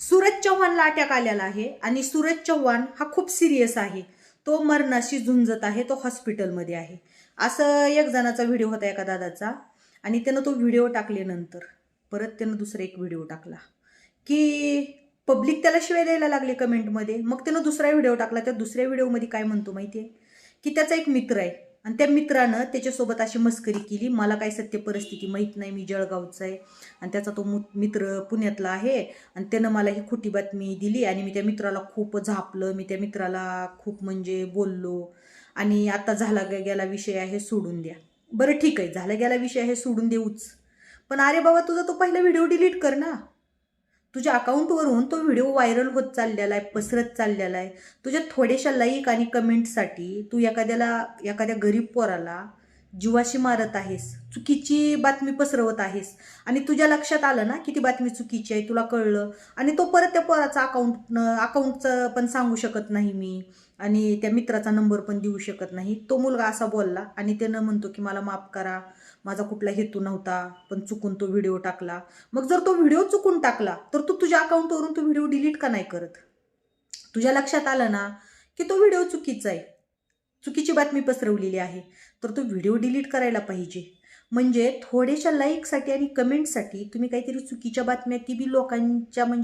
Suraj चव्हाणला attack आलेला आहे आणि सूरज चव्हाण हा खूप सिरियस आहे. तो मरणाशी झुंजत आहे तो हॉस्पिटलमध्ये आहे. असं एक जणाचा व्हिडिओ होता एका दादाचा आणि त्यानं तो व्हिडिओ टाकल्यानंतर परत त्यानं दुसरा एक व्हिडिओ टाकला. की पब्लिक त्याला शिवाय द्यायला लागले कमेंटमध्ये मग त्यानं दुसरा व्हिडिओ टाकला. त्या दुसऱ्या व्हिडिओमध्ये काय म्हणतो माहिती आहे की त्याचा एक मित्र आहे. आणि त्या मित्रानं त्याच्यासोबत अशी मस्करी केली. मला काही सत्य परिस्थिती माहीत नाही मी जळगावचा आहे. आणि त्याचा तो मु- मित्र पुण्यातला आहे. आणि त्यानं मला ही खोटी बातमी दिली आणि मी त्या मित्राला खूप झापलं. मी त्या मित्राला खूप म्हणजे बोललो. आणि आता झाला गेला विषय आहे सोडून द्या. बरं ठीक आहे झाला गेला विषय आहे सोडून देऊच. पण अरे बाबा तुझा तो पहिला व्हिडिओ डिलीट कर ना. तुझ्या अकाउंटवरून तो व्हिडिओ व्हायरल होत चाललेला आहे पसरत चाललेला आहे तुझ्या थोड्याशा लाईक आणि कमेंटसाठी तू एखाद्याला एखाद्या गरीब पोराला जीवाशी मारत आहेस चुकीची बातमी पसरवत आहेस. आणि तुझ्या लक्षात आलं ना की ती बातमी चुकीची आहे तुला कळलं. आणि तो परत त्या पोराचा अकाउंट अकाउंटचं पण सांगू शकत नाही मी. आणि त्या मित्राचा नंबर पण देऊ शकत नाही. तो मुलगा असा बोलला आणि त्यानं म्हणतो की मला माफ करा. माझा कुठला हेतू नव्हता पण चुकून तो व्हिडिओ टाकला. मग जर तो व्हिडिओ चुकून टाकला तर तू तुझ्या अकाउंटवरून तो व्हिडिओ डिलीट का नाही करत? तुझ्या लक्षात आलं ना की तो व्हिडिओ चुकीचा आहे. चुकीची बातमी पसरवलेली आहे तर तो व्हिडिओ डिलीट करायला पाहिजे. म्हणजे थोड्याशा लाईकसाठी आणि कमेंटसाठी तुम्ही काहीतरी चुकीच्या बातम्या ती बी लोकांच्या म्हणजे